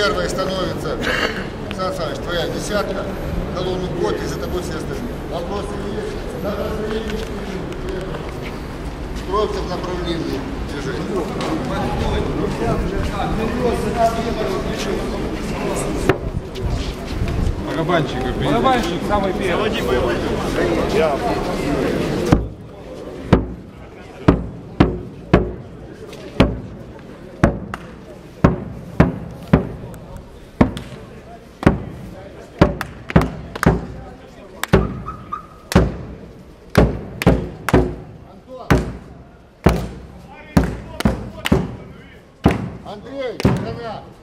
Первой становится, Александр Александрович, твоя десятка, колонну год, и за тобой все остальные. Вопросы есть? На направлении. Строимся в направлении движения. Барабанщик. Барабанщик самый первый. い風が。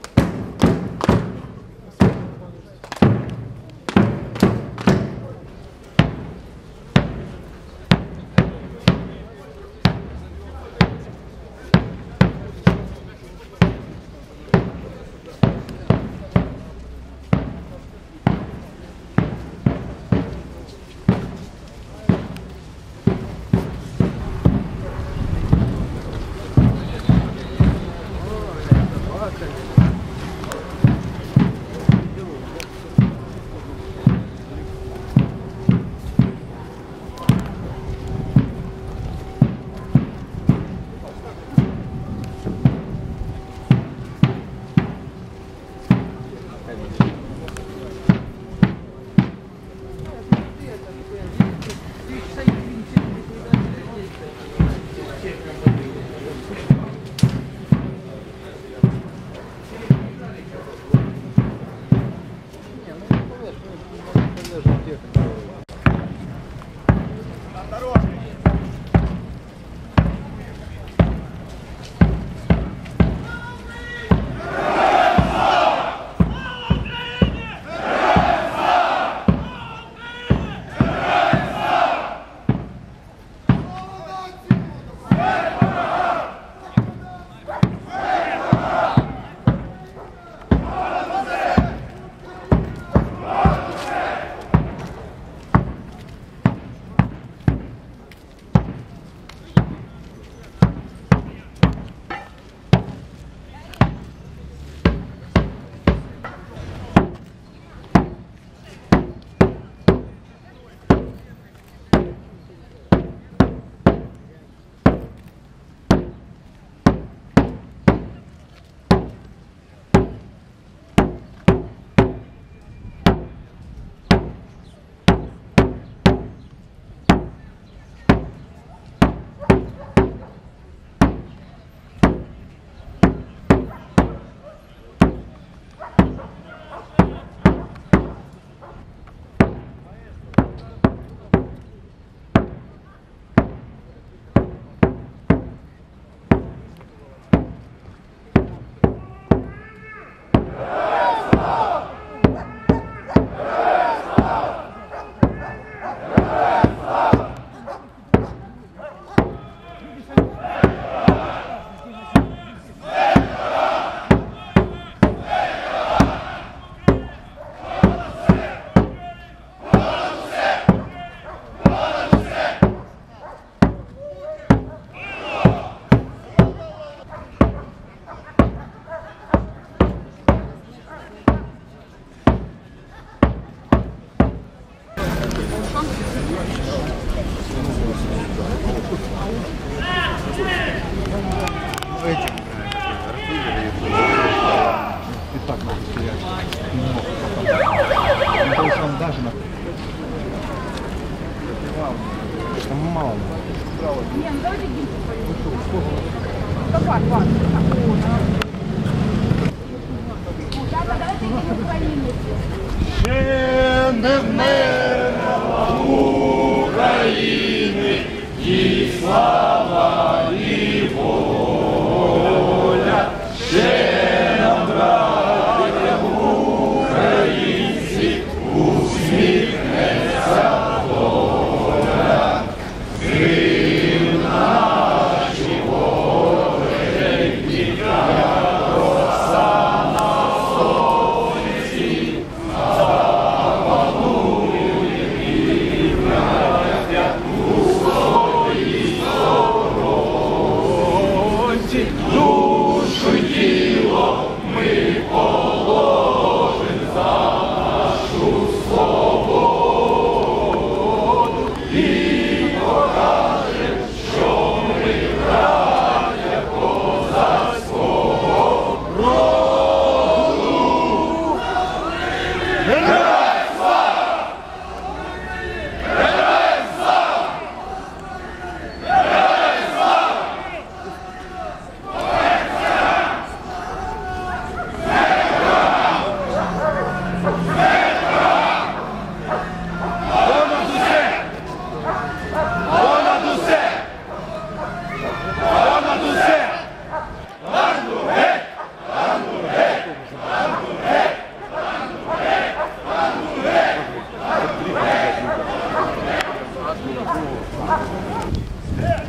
Yeah.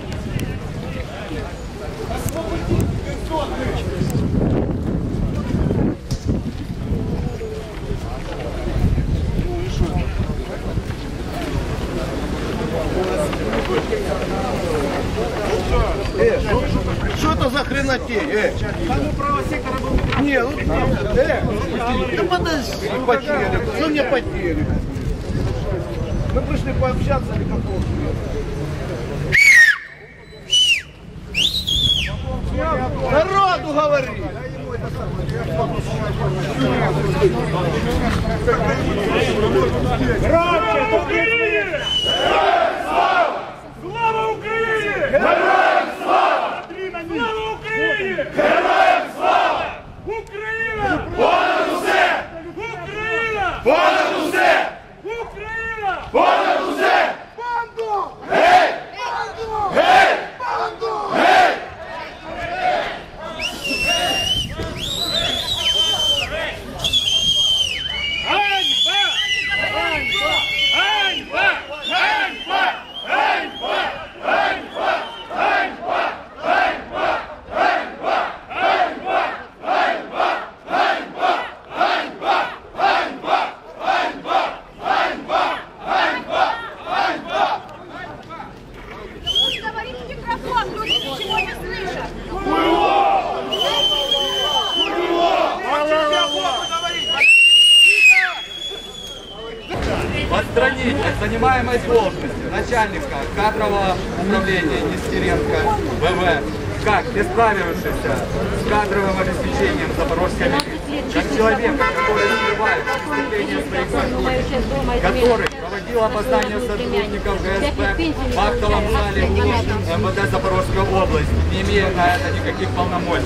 Говорит отстранить от занимаемой должности начальника кадрового управления Нестеренко ВВ, как не справившийся с кадровым обеспечением Запорожской как человека, который скрывает преступления своих сотрудников, который проводил опознание сотрудников ГСП в актовом зале МВД Запорожской области, не имея на это никаких полномочий.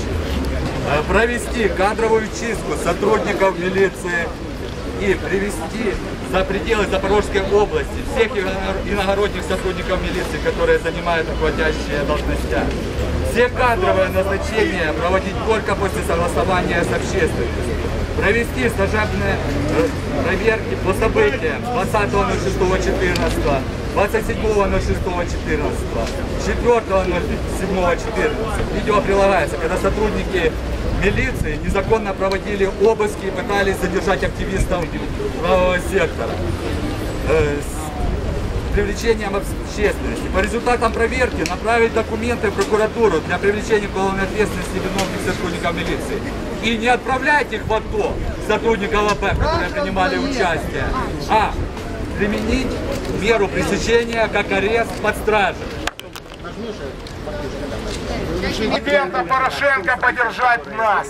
Э, Провести кадровую чистку сотрудников милиции и привести за пределы Запорожской области всех ино- иногородних сотрудников милиции, которые занимают руководящие должности. Все кадровые назначения проводить только после согласования с общественностью. Провести служебные э, проверки по событиям 20.06.14, 27.06.14, 4.07.14. Видео прилагается, когда сотрудники милиции незаконно проводили обыски и пытались задержать активистов правого сектора. Э, с привлечением общественности. По результатам проверки направить документы в прокуратуру для привлечения уголовной ответственности виновных сотрудников милиции. И не отправлять их в АТО, сотрудников АП, которые принимали участие, а применить меру пресечения как арест под стражей президента Порошенко поддержать нас.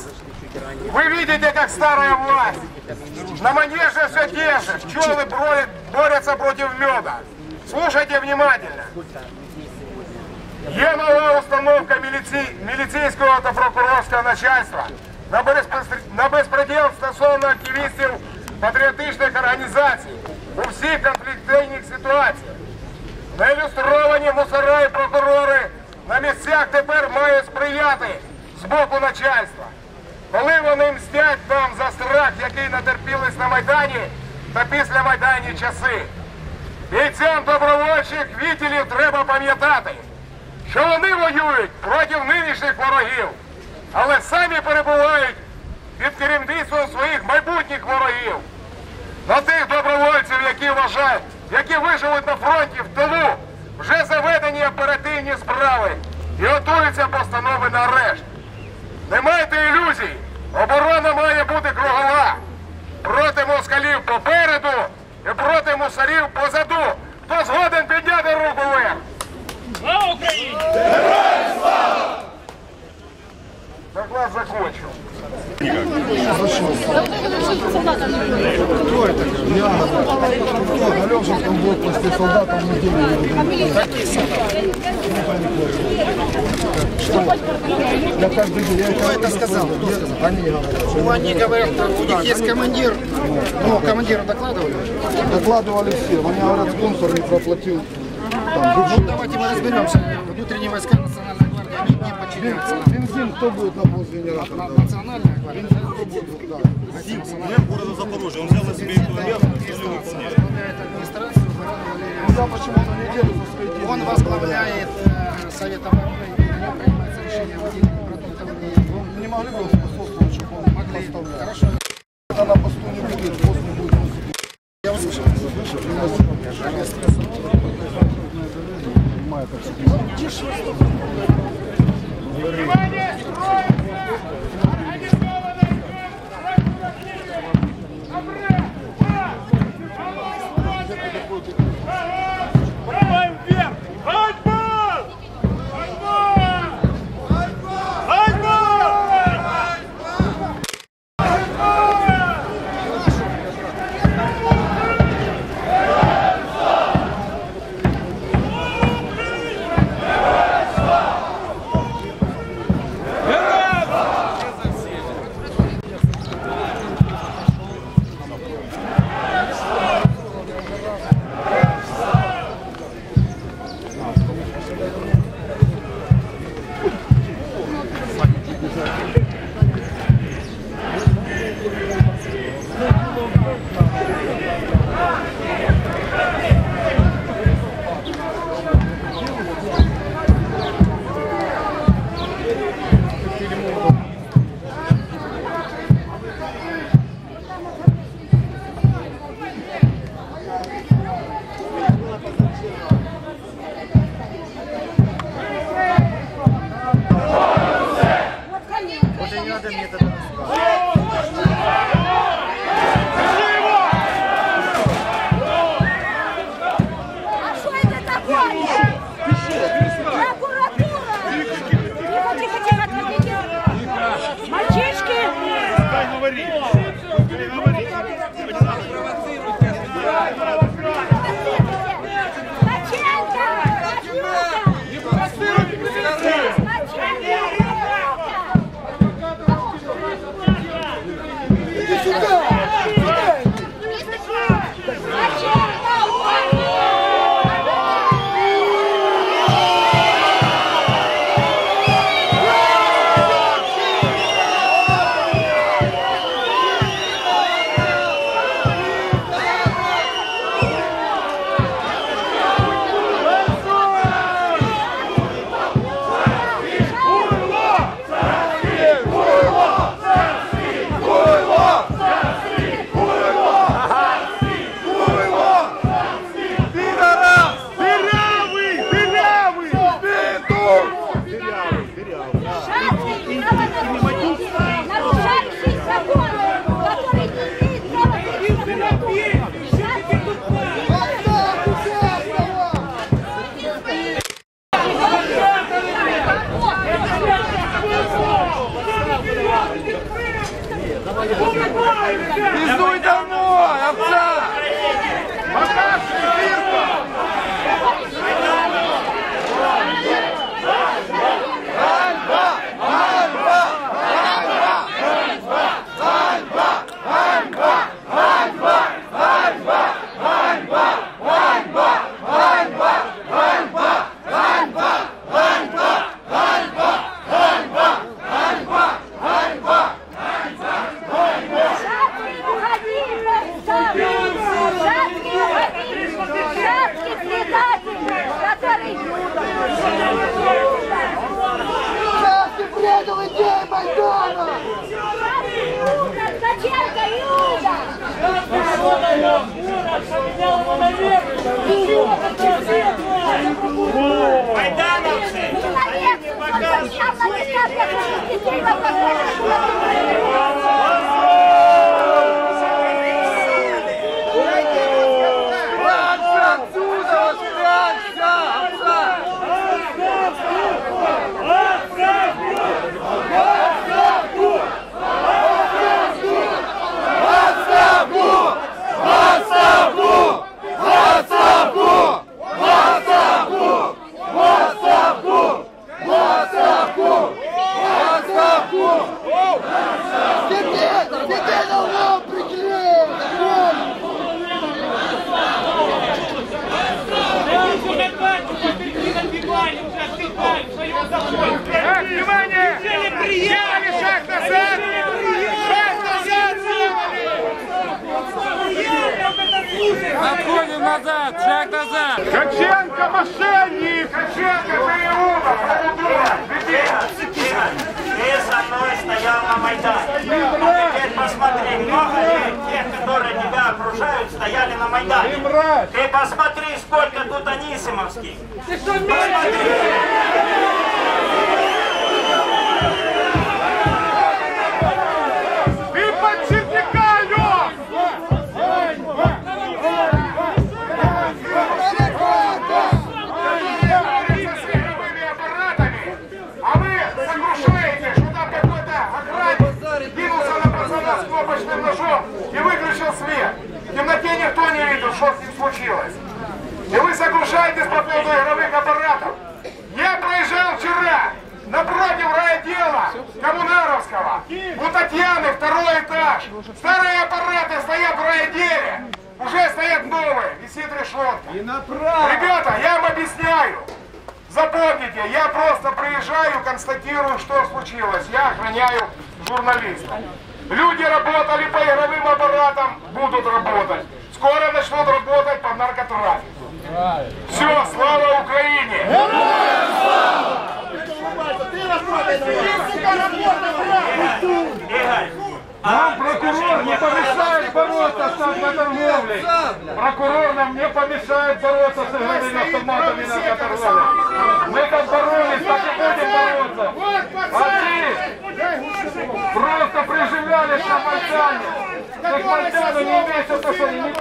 Вы видите, как старая власть. На манеже все те же. Пчелы бро- борются против меда. Слушайте внимательно. Є нова установка міліці... міліцейського та прокурорського начальства на, безпосер- на безпреділ стосовно активістів патріотичних організацій у всіх конфліктних ситуаціях. Неілюстровані мусора і прокурори На місцях тепер мають сприяти з боку начальства. Коли вони мстять нам за страх, який натерпілись на Майдані та після Майдані часи. Бійцям добровольчих відділів треба пам'ятати, що вони воюють проти нинішніх ворогів, але самі перебувають під керівництвом своїх майбутніх ворогів. На тих добровольців, які вважають, які виживуть на фронті в тилу, вже заведені оперативні справи і готуються постанови на арешт. Не майте ілюзій, оборона має бути кругова. Проти москалів попереду і проти мусорів позаду. Хто згоден підняти руку вверх? Слава Україні! Героям слава! Доклад закончив. Кто это? Я Кто? На Левшинском блокпосте солдатам неделю. Я каждый день. Кто это сказал? Они говорят. Ну, они говорят, у них есть командир. Ну, командиру докладывали. Докладывали все. Они говорят, спонсор не проплатил. Там, Ну, давайте мы разберемся. Внутренние войска Национальной гвардии, они не подчиняются. Бензин кто будет на полуфинера? На, национальная акварель. Кто будет? Да. Мэр города Запорожья. Он взял на себе эту обязанность. Ну да, почему он не делает за Он возглавляет э, Совет обороны. Принимается решение в один продуктов. Вы ну, не могли бы способствовать, чтобы он могли. Хорошо. Это на посту не будет, пост не будет. Я услышал. Я услышал. Я услышал. Я услышал. Я услышал. Я услышал. Я услышал. Внимание, строится! Говори! Провоцируйте! Отходим назад, шаг назад. Ткаченко мошенник! Ткаченко переулок! Ты со мной стоял на Майдане. А теперь посмотри, много ли тех, которые тебя окружают, стояли на Майдане. Ты посмотри, сколько тут анисимовских. Ты что с ним случилось. И вы сокрушаетесь по поводу игровых аппаратов. Я проезжал вчера напротив райотдела Коммунаровского. У Татьяны второй этаж. Старые аппараты стоят в райотделе. Уже стоят новые. Висит решетка. Ребята, я вам объясняю. Запомните, я просто приезжаю, констатирую, что случилось. Я охраняю журналистов. Люди работали по игровым аппаратам, будут работать. Скоро начнут работать по наркотрафику. Все, слава Украине! Нам прокурор не помешает бороться с наркоторговлей. Прокурор нам не помешает бороться с игровыми автоматами наркоторговлей. Мы как боролись, так и будем бороться. А ты просто приживлялись на Майдане. Ты к Майдану не имеешь отношения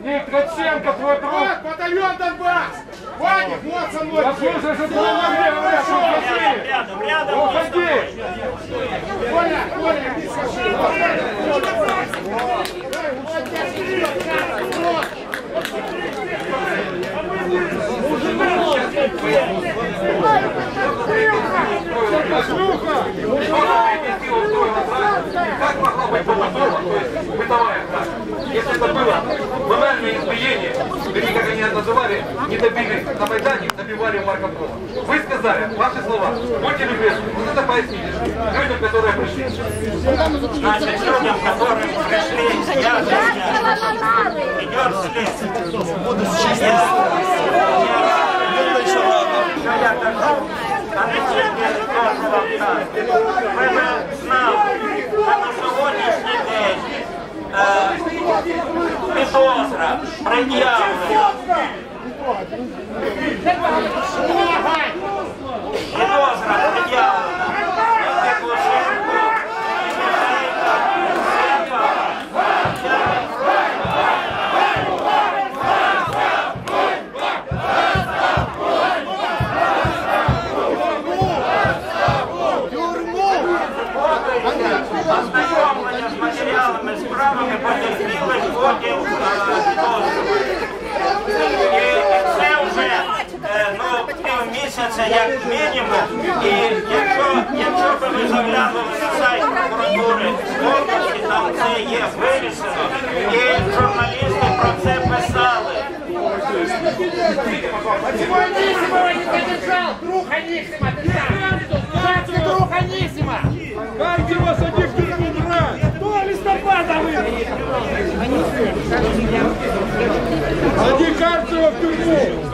Ник Доценко, твой друг. Вот, батальон Донбасс. Ваня, вот со мной. Да слушай же, твой Рядом, рядом, рядом. Уходи. Коля, Коля, не скажи. Как могло быть подготовка, то есть бытовая так? Если это было банальное избиение, или как они это называли, не добили на Майдане, добивали Марка Пола. Вы сказали, ваши слова, будьте любезны, вот это поясните людям, которые пришли. Значит, людям, которые пришли, я же идет следствие. Буду честно. тільки кожен вам так. Ви б знали, що на сьогоднішній день е, підозра пред'явлена. Підозра пред'явлена. Почему Анисимова не задержал? Друг Анисима, ты сам! Как ты друг Анисима? Дайте его садить в тюрьму, брат! Кто листопада Сади Карцева в тюрьму!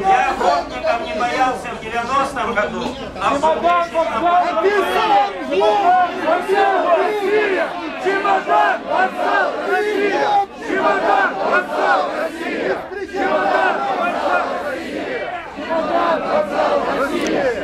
Я охотников не боялся в 90-м году, а в Написано слово «Отцел Россия!» Чемодан «Отцел Россия!» Чемодан «Отцел Россия!» Чемодан «Отцел Россия!» Чемодан «Отцел Россия!»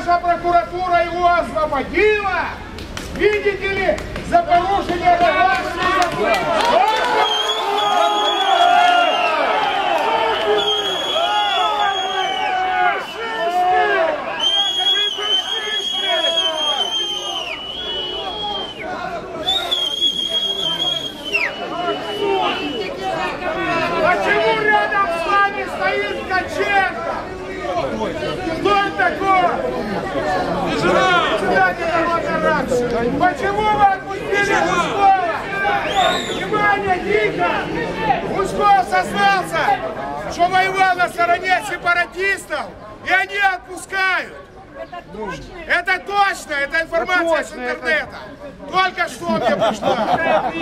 Наша прокуратура его освободила. Видите ли, за порушение домашнего Почему рядом с вами стоит Ткаченко? Кто он такой? Председатель народной рады. Почему вы отпустили Гуськова? Внимание, тихо! Гуськов сознался, что воевал на стороне сепаратистов, и они отпускают. Это точно, это информация с интернета. Только что мне пришла.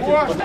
Вот.